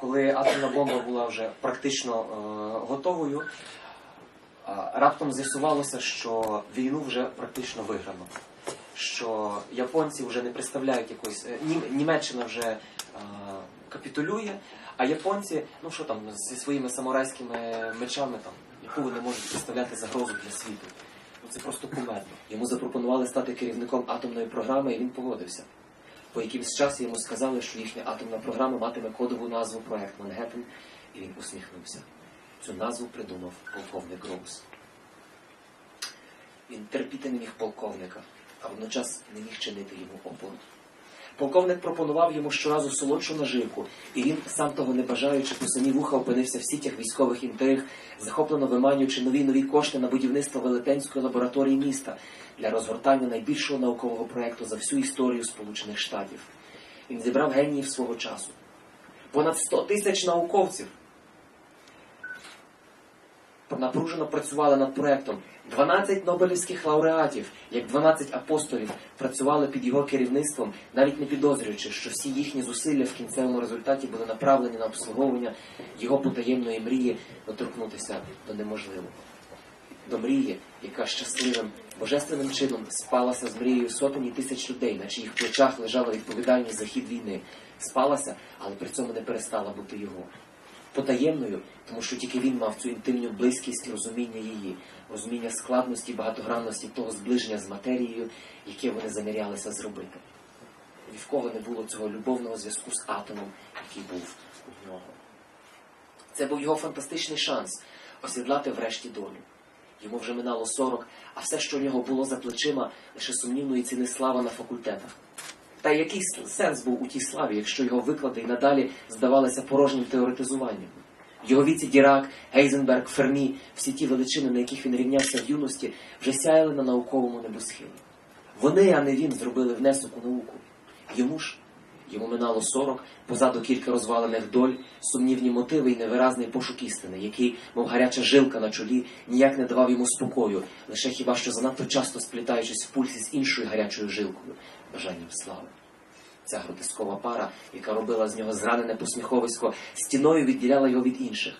коли атомна бомба була вже практично е, готовою, а, раптом з'ясувалося, що війну вже практично виграно. Що японці вже не представляють якоїсь. е, Нім- Німеччина вже е, капітулює, а японці, ну що там, зі своїми самурайськими мечами там, яку вони можуть представляти загрозу для світу. Ну це просто кумедно. Йому запропонували стати керівником атомної програми, і він погодився. По якимсь часу йому сказали, що їхня атомна програма матиме кодову назву проект Манхеттен, і він усміхнувся. Цю назву придумав полковник Роуз. Він терпіти не міг полковника, а водночас не міг чинити йому опору. Полковник пропонував йому щоразу солодшу наживку, і він, сам того не бажаючи, по самі вуха опинився в сітях військових інтриг, захоплено виманюючи нові нові кошти на будівництво велетенської лабораторії міста для розгортання найбільшого наукового проекту за всю історію Сполучених Штатів. Він зібрав геніїв свого часу. Понад 100 тисяч науковців напружено працювали над проектом. 12 нобелівських лауреатів, як 12 апостолів, працювали під його керівництвом, навіть не підозрюючи, що всі їхні зусилля в кінцевому результаті були направлені на обслуговування його потаємної мрії доторкнутися до неможливого. До мрії, яка щасливим, божественним чином спалася з мрією сотень і тисяч людей, на чиїх плечах лежала відповідальність за хід війни. Спалася, але при цьому не перестала бути його потаємною, тому що тільки він мав цю інтимну близькість розуміння її, розуміння складності, багатогранності того зближення з матерією, яке вони замірялися зробити. Ні в кого не було цього любовного зв'язку з атомом, який був у нього. Це був його фантастичний шанс осідлати врешті долю. Йому вже минало 40, а все, що в нього було за плечима, лише сумнівної ціни слава на факультетах. Та який сенс був у тій славі, якщо його виклади й надалі здавалися порожнім теоретизуванням? Його віці Дірак, Гейзенберг, Фермі, всі ті величини, на яких він рівнявся в юності, вже сяяли на науковому небосхилі. Вони, а не він, зробили внесок у науку. Йому ж йому минало 40, позаду кілька розвалених доль, сумнівні мотиви і невиразний пошук істини, який, мов гаряча жилка на чолі, ніяк не давав йому спокою, лише хіба що занадто часто сплітаючись в пульсі з іншою гарячою жилкою, бажанням слави. Ця гротескова пара, яка робила з нього зранене посміховисько, стіною відділяла його від інших.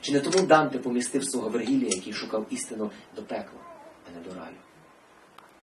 Чи не тому Данте помістив свого Вергілія, який шукав істину до пекла, а не до раю?